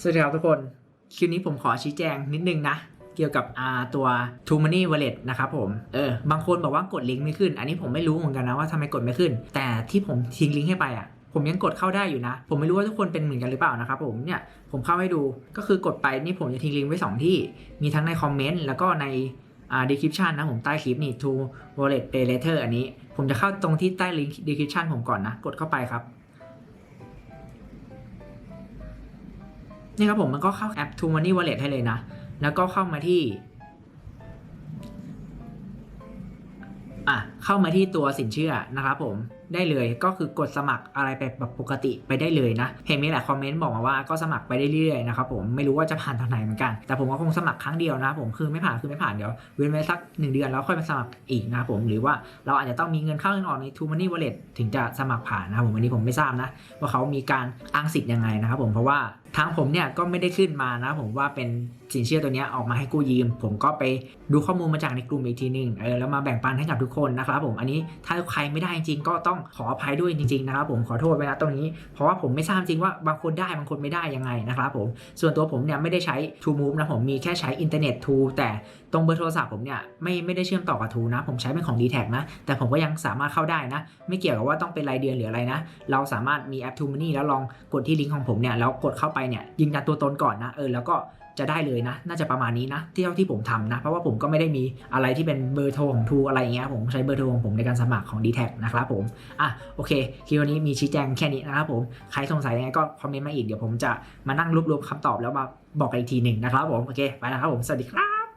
สวัสดีครับทุกคน คลิปนี้ผมขอชี้แจงนิดนึงนะ เกี่ยวกับตัว t o Money Wallet นะครับผม เออ บางคนบอกว่ากดลิงก์ไม่ขึ้น อันนี้ผมไม่รู้เหมือนกันนะว่าทำไมกดไม่ขึ้น แต่ที่ผมทิ้งลิงก์ให้ไปอะ ผมยังกดเข้าได้อยู่นะ ผมไม่รู้ว่าทุกคนเป็นเหมือนกันหรือเปล่านะครับผมเนี่ย ผมเข้าให้ดู ก็คือกดไปนี่ผมจะทิ้งลิงก์ไว้สองที่ มีทั้งในคอมเมนต์แล้วก็ในอ่า description นะผมใต้คลิปนี่ to wallet pay later อันนี้ ผมจะเข้าตรงที่ใต้ลิงก์ description ผมก่อนนะ กดเข้าไปครับ นี่ครับผมมันก็เข้าแอป t o Money Wallet ให้เลยนะ แล้วก็เข้ามาที่อะ เข้ามาที่ตัวสินเชื่อนะครับผมได้เลยก็คือกดสมัครอะไรไปแบบปกติไปได้เลยนะ เห็นมีหลายคอมเมนต์บอกมาว่าก็สมัครไปได้เรื่อยๆนะครับผมไม่รู้ว่าจะผ่านตอนไหนเหมือนกัน แต่ผมก็คงสมัครครั้งเดียวนะผมคือไม่ผ่านคือไม่ผ่านเดี๋ยวเว้นไว้สักหนึ่งเดือนแล้วค่อยมาสมัครอีกนะครับผมหรือว่าเราอาจจะต้องมีเงินเข้าเงินออกใน t o Money Wallet ถึงจะสมัครผ่านนะครับผมอันนี้ผมไม่ทราบนะ ว่าเขามีการอ้างสิทธิ์ยังไงนะครับผมเพราะว่าทางผมเนี่ยก็ไม่ได้ขึ้นมานะผมว่าเป็นสินเชื่อตัวนี้ออกมาให้กู้ยืม ผมก็ไปดูข้อมูลมาจากในกลุ่มอีกทีนึงเออแล้วมาแบ่งปันให้กับทุกคนนะครับครับผมอันนี้ถ้าใครไม่ได้จริงก็ต้องขออภัยด้วยจริงๆนะครับผมขอโทษไปนะตรงนี้ เพราะว่าผมไม่ทราบจริงว่าบางคนได้บางคนไม่ได้ยังไงนะครับผมส่วนตัวผมเนี่ยไม่ได้ใช้ True Move นะผมมีแค่ใช้อินเทอร์เน็ต True แต่ตรงเบอร์โทรศัพท์ผมเนี่ยไม่ไม่ได้เชื่อมต่อกับ True นะ ผมใช้เป็นของ d t แทนะแต่ผมก็ยังสามารถเข้าได้นะ ไม่เกี่ยวกับว่าต้องเป็นรายเดือนหรืออะไรนะ เราสามารถมีแอป True Money แล้วลองกดที่ลิงก์ของผมเนี่ยแล้วกดเข้าไปเนี่ยยืนยันตัวตนก่อนนะเออแล้วก็ จะได้เลยนะ น่าจะประมาณนี้นะที่เท่าที่ผมทำนะ เพราะว่าผมก็ไม่ได้มีอะไรที่เป็นเบอร์โทรของทูอะไรอย่างเงี้ยผมใช้เบอร์โทรของผมในการสมัครของ d t แทนะครับผมอะโอเคคลิปวันนี้มีชี้แจงแค่นี้นะครับผมใครสงสัยยังไงก็คอมเมนต์มาอีกเดี๋ยวผมจะมานั่งรวบรวมคำตอบแล้วมาบอกกันอีกทีหนึ่งนะครับผมโอเคไปแล้วครับผมสวัสดีครับ